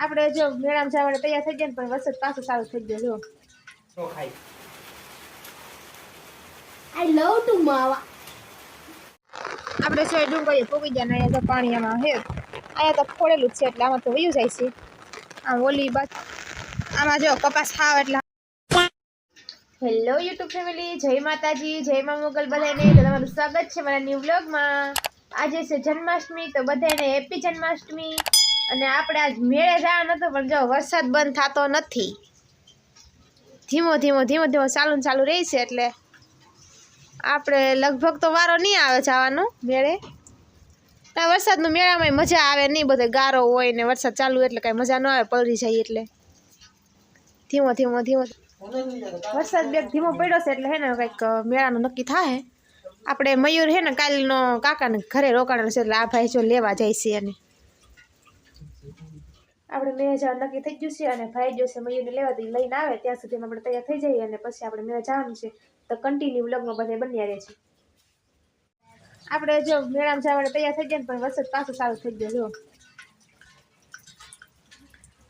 આપણે જો મેળામાં જવાને તૈયાર થઈ ગયા ને પણ વરસાદ પાછો ચાલુ થઈ ગયો જો. તો ખાઈ. આઈ લવ ટુ માવા. આપણે સોય ડુંગળીએ પૂગી ગયા ને અહીંયા તો પાણી આમાં હે. અહીંયા તો ફોડેલું જ છે એટલે આમાં તો વયું જાય છે. આમ ઓલી બાજુ આમાં જો કપાસ ખાવ એટલે હેલો યુટ્યુબ ફેમિલી જય માતાજી જય મા મોગલ બધાને. તો તમારું સ્વાગત છે મારા ન્યૂ વ્લોગમાં આજે છે જન્માષ્ટમી તો બધાને હેપી જન્માષ્ટમી. અને આપણે આજ મેળે જવાનું નતો, પણ જો વરસાદ બંધ થતો નથી. ધીમો ધીમો ધીમો ધીમો ચાલુ ને ચાલુ રહી છે એટલે આપણે લગભગ તો વારો નહીં આવે જવાનો મેળે. વરસાદનું મેળામાં મજા આવે નહીં, બધે ગારો હોય ને વરસાદ ચાલુ એટલે કાંઈ મજા ન આવે પલરી જાય એટલે. ધીમો ધીમો ધીમો. વરસાદ બે ધીમો પડ્યો છે એટલે હે ને કંઈક મેળાનું નક્કી થાય. આપણે મયુર હે ને કાલનો કાકાને ઘરે રોકાવાનો છે એટલે આ ભાઈ જો લેવા જાય છે અને આપણે મેં જવાનું નક્કી થઈ ગયું છે અને ભાઈ ગયો છે મયુરને લેવા તો લઈને આવે ત્યાં સુધી આપણે તૈયાર થઈ જઈએ અને પછી આપણે મેળા જવાનું છે તો કન્ટિન્યુ લગ્ન બધે બન્યા રહે છે. આપણે જો મેળામાં જવાને તૈયાર થઈ ગયા ને પણ વરસાદ પાછો ચાલુ થઈ ગયો જો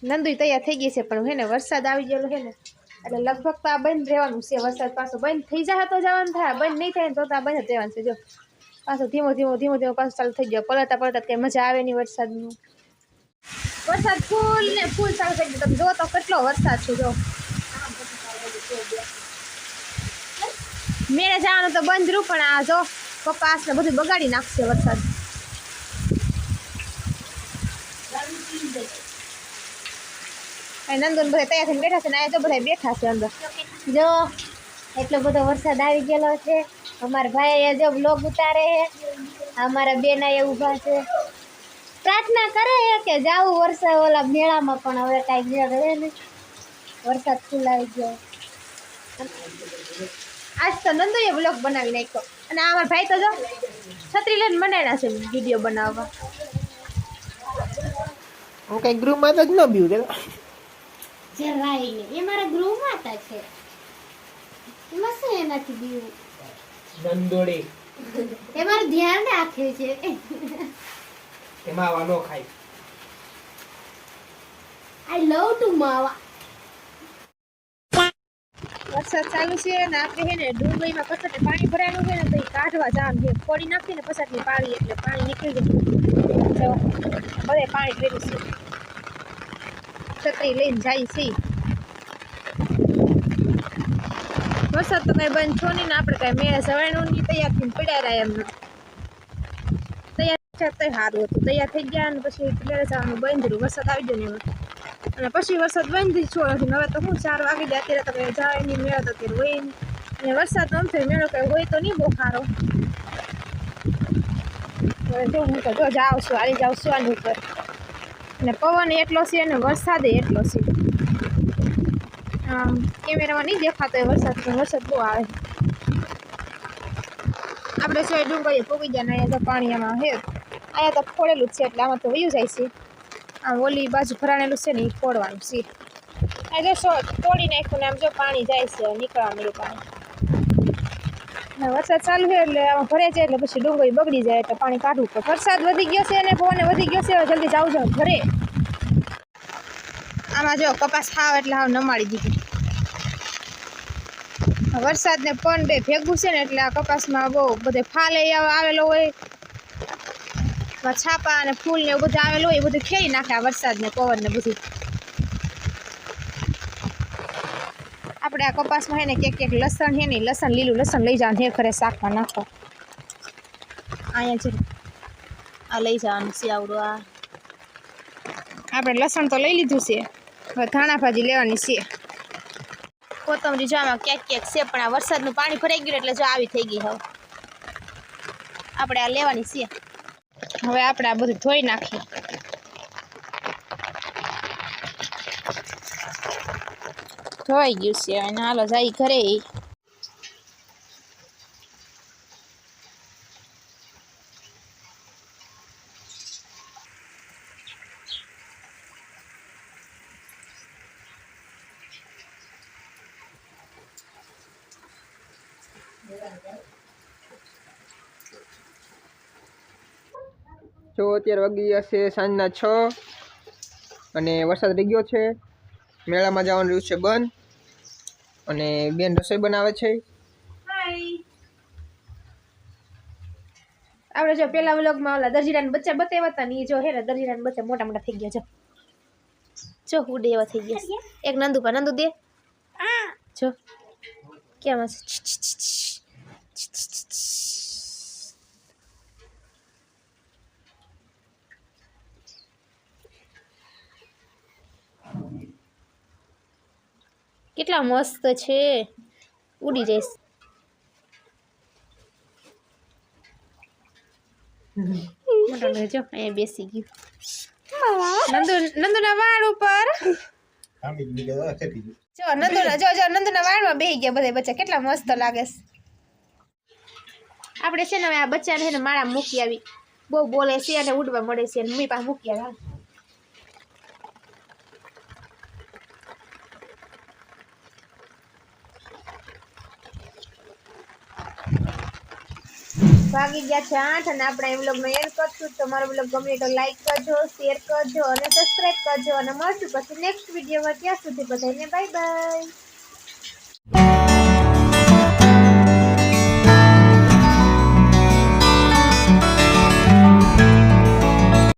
નંદુ તૈયાર થઈ ગઈ છે પણ હે ને વરસાદ આવી ગયેલો છે ને એટલે લગભગ તો આ બંધ રહેવાનું છે, વરસાદ પાછો બંધ થઈ જાય તો જવાનું થાય બંધ નહીં થાય તો આ બંધ જ રહેવાનું છે જો પાછો ધીમો ધીમો ધીમો ધીમો પાછો ચાલુ થઈ ગયો પલટતા પલટતા કંઈ મજા આવે નહીં વરસાદનું. વરસાદ ફૂલ ને ફૂલ ચાલુ થઈ ગયો. તમે જો તો કેટલો વરસાદ છે જો મેળે જવાનું તો બંધ રહ્યું, પણ આ જો કપાસ ને બધું બગાડી નાખશે વરસાદ. નંદન બધા તૈયાર થઈને બેઠા છે ને તો બધા બેઠા છે અંદર. જો એટલો બધો વરસાદ આવી ગયેલો છે. અમારા ભાઈ જો બ્લોગ ઉતારે છે. અમારા બેના એ ઊભા છે. પ્રાર્થના કરે કે જાવું વરસાદ ઓલા મેળામાં પણ હવે કાંઈ મેળ રહે ને. વરસાદ ફૂલ આવી ગયો. આજ તો નંદુએ બ્લોગ બનાવી નાખ્યો. અને આ મારા ભાઈ તો જો છત્રી લઈને બનાવ્યા છે વીડિયો બનાવવા. હું કઈ ગૃહમાં તો જ ન બીવું કે જરાય નહીં એ મારા ગૃહ માતા છે. એમાં શું એનાથી બીવું? નંદોડી. એ મારું ધ્યાન રાખે છે. એમાં માવા નો ખાય. આઈ લવ ટુ માવા વરસાદ ચાલુ છે ને આપણે હે ને ડુંગળીમાં પછાટે પાણી ભરાયેલું છે ને તો એ કાઢવા જવાનું છે. ફોડી નાખીને પછાટની પાડી એટલે પાણી નીકળી જાય. બધે પાણી ભેરું છે. છત્રી લઈને જાય છે. વરસાદ તો કઈ બંધ છો નહીં ને આપણે કઈ મેળે સવારનું નહીં તૈયાર થઈને પડ્યા રહ્યા એમને. થયા તો સારું હતું. તૈયાર થઈ ગયા અને પછી મેળે જવાનું બંધ રહ્યું. વરસાદ આવી ગયો ને એમાં. અને પછી વરસાદ બંધ છો હવે તો હું ચાર વાગી જાય અત્યારે તો કંઈ જાય નહીં, મેળો તો અત્યારે હોય નહીં. અને વરસાદ આમ થાય, મેળો કંઈ હોય તો નહીં બહુ સારો. જો હું તો જો જાઉં છું, હાલી જાઉં છું આની ઉપર. અને પવન એટલો છે અને વરસાદ એટલો છે. આમ કેમેરામાં નહીં દેખાતો એ વરસાદ, પણ વરસાદ બહુ આવે. આપણે સોય ડુંગળીએ પૂગી ગયા ને અહીંયા પાણી આમાં હે. અહીંયા તો ફોડેલું છે એટલે આમાં તો વયું જાય છે. આમ ઓલી બાજુ ભરાણેલું છે ને એ ફોડવાનું છે. આ જો તોડી નાખ્યું ને આમ જો પાણી જાય છે નીકળવા મળ્યું પાણી. વરસાદ ચાલુ છે એટલે આમાં ભરે છે એટલે પછી ડુંગળી બગડી જાય એટલે પાણી કાઢવું પડે. વરસાદ વધી ગયો છે અને પવન વધી ગયો છે, હવે જલ્દી જાવું જાવ ભરે આમાં જો કપાસ ખાવ એટલે હાવ નમાડી દીધી. વરસાદ ને પણ બે ભેગું છે ને એટલે આ કપાસમાં બહુ બધે ફાલે આવેલો હોય. છાપા અને ફૂલ ને એવું બધું આવેલું હોય એ બધું ખેડી નાખે આ વરસાદ ને પવન ને બધું. આપણે આ કપાસમાં હે ને ક્યાંક ક્યાંક લસણ હે ને લસણ લીલું લસણ લઈ જવાનું હે, ઘરે શાકમાં નાખો. અહીંયા છે આ લઈ જવાનું છે આવડું આ. આપણે લસણ તો લઈ લીધું છે, હવે ધાણા ભાજી લેવાની છે. કોથમરી જો ક્યાંક ક્યાંક છે, પણ આ વરસાદનું પાણી ભરાઈ ગયું એટલે જો આવી થઈ ગઈ હવે. આપણે આ લેવાની છે. હવે આપણે આ બધું ધોઈ નાખીએ. ધોઈ ગયું છે અને હાલો જાય ઘરે. જો અત્યારે વાગી ગયા છે સાંજના છ અને વરસાદ રહી ગયો છે. મેળામાં જવાનું રહ્યું છે બંધ. અને બેન રસોઈ બનાવે છે. આપણે જો પેલા વ્લોગમાં ઓલા દરજીરાના બચ્ચા બતાવ્યા હતા ને એ જો હે ને દરજીરાના બચ્ચા મોટા મોટા થઈ ગયા જો. જો ઉડે એવા થઈ ગયા એક નંદુ પર નંદુ દે. જો. કેમ છી, છી, છી, છી. છી, કેટલા મસ્ત છે. ઉડી જઈશ. મોટો નંદુના વાળ ઉપર. જો, નંદુના, જો જો, નંદુના વાળમાં બેસી ગયા બધા બચ્ચા. કેટલા મસ્ત લાગે છે. છે ને આ બચ્ચાને છે ને માળા મૂકી આવી. બહુ બોલે છે અને ઉડવા મળે છે અને મમ્મી પાસે મૂકી આવ્યા વાગી ગયા છે આઠ અને આપણે એ બ્લોગનો એન્ડ કરશું. તમારો મારો બ્લોગ ગમે તો લાઈક કરજો શેર કરજો અને સબસ્ક્રાઈબ કરજો. અને મળશું પછી નેક્સ્ટ વિડીયોમાં ત્યાં સુધી બધાને બાય બાય